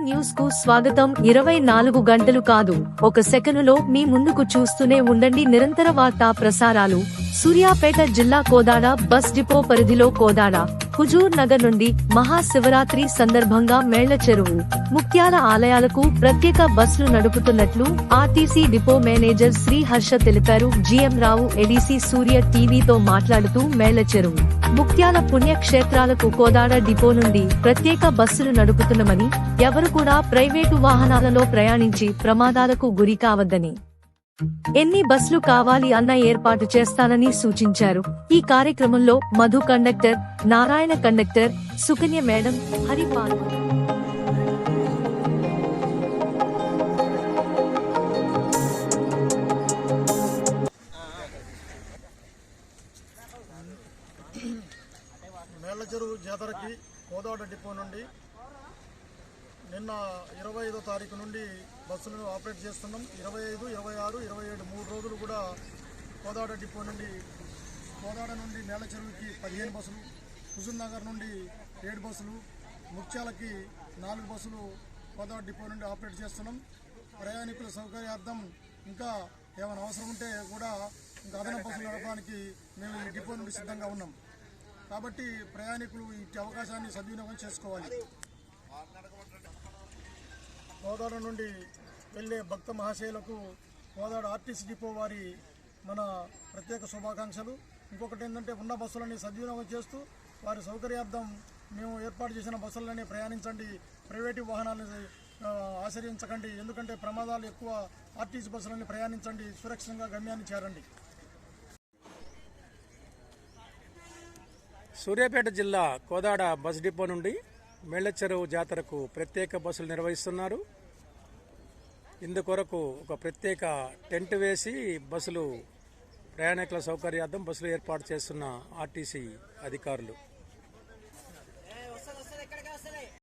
న్యూస్కు స్వాగతం. ఇరవై నాలుగు గంటలు కాదు. ఒక సెకనులో మీ ముందుకు చూస్తూనే ఉండండి. నిరంతర వార్తా ప్రసారాలు. సూర్యాపేట జిల్లా కోదాడ బస్ డిపో పరిధిలో కోదాడ హుజూర్ నగర్ నుండి మహాశివరాత్రి సందర్భంగా మేళ్ళ చెరువు ముఖ్యాల ఆలయాలకు ప్రత్యేక బస్సులు నడుపుతున్నట్లు RTC depot manager Shri Harsha తెలిపారు. జిఎం రావు ఎడిసి సూర్య టీవీతో మాట్లాడుతూ మేళ్ళ చెరువు ముఖ్యాల పుణ్యక్షేత్రాలకు కోదాడ డిపో నుండి ప్రత్యేక బస్సులు నడుపుతున్నామని ఎవరు కూడా ప్రైవేటు వాహనాలలో ప్రయాణించి ప్రమాదాలకు గురి కావద్దని ఎన్ని బస్సులు కావాలి అన్న ఏర్పాటు చేస్తానని సూచించారు. ఈ కార్యక్రమంలో Madhu conductor Narayana conductor Sukanya madam Hari పాల్గొన్నారు చెరువు జాతరకి కోదాడ డిపో నుండి నిన్న ఇరవై ఐదో తారీఖు నుండి బస్సులను ఆపరేట్ చేస్తున్నాం. ఇరవై ఐదు ఇరవై ఆరు ఇరవై ఏడు మూడు రోజులు కూడా కోదాడ డిపో నుండి కోదాడ నుండి నేల చెరువుకి పదిహేను బస్సులు హుజూర్ నగర్ నుండి ఏడు బస్సులు ముత్యాలకి నాలుగు బస్సులు కోదాడ డిపో నుండి ఆపరేట్ చేస్తున్నాం. ప్రయాణికుల సౌకర్యార్థం ఇంకా ఏమైనా అవసరం ఉంటే కూడా ఇంకా అదనపు బస్సులు నడపడానికి మేము ఈ డిపో నుండి సిద్ధంగా ఉన్నాం. కాబట్టి ప్రయాణికులు ఇట్టి అవకాశాన్ని సద్వినియోగం చేసుకోవాలి. కోదాడ నుండి వెళ్ళే భక్త మహాశయులకు కోదాడ ఆర్టీసీ డిపో వారి మన ప్రత్యేక శుభాకాంక్షలు. ఇంకొకటి ఏంటంటే ఉన్న బస్సులని సద్వినియోగం చేస్తూ వారి సౌకర్యార్థం మేము ఏర్పాటు చేసిన బస్సులనే ప్రయాణించండి. ప్రైవేటు వాహనాలను ఆశ్రయించకండి. ఎందుకంటే ప్రమాదాలు ఎక్కువ ఆర్టీసీ బస్సులని ప్రయాణించండి. సురక్షితంగా గమ్యాన్ని చేరండి. సూర్యాపేట జిల్లా కోదాడ బస్ డిపో నుండి మేళ్ళచెరువు జాతరకు ప్రత్యేక బస్సులు నిర్వహిస్తున్నారు. ఇందుకొరకు ఒక ప్రత్యేక టెంట్ వేసి బస్సులు ప్రయాణికుల సౌకర్యార్థం బస్సులు ఏర్పాటు చేస్తున్న ఆర్టీసీ అధికారులు.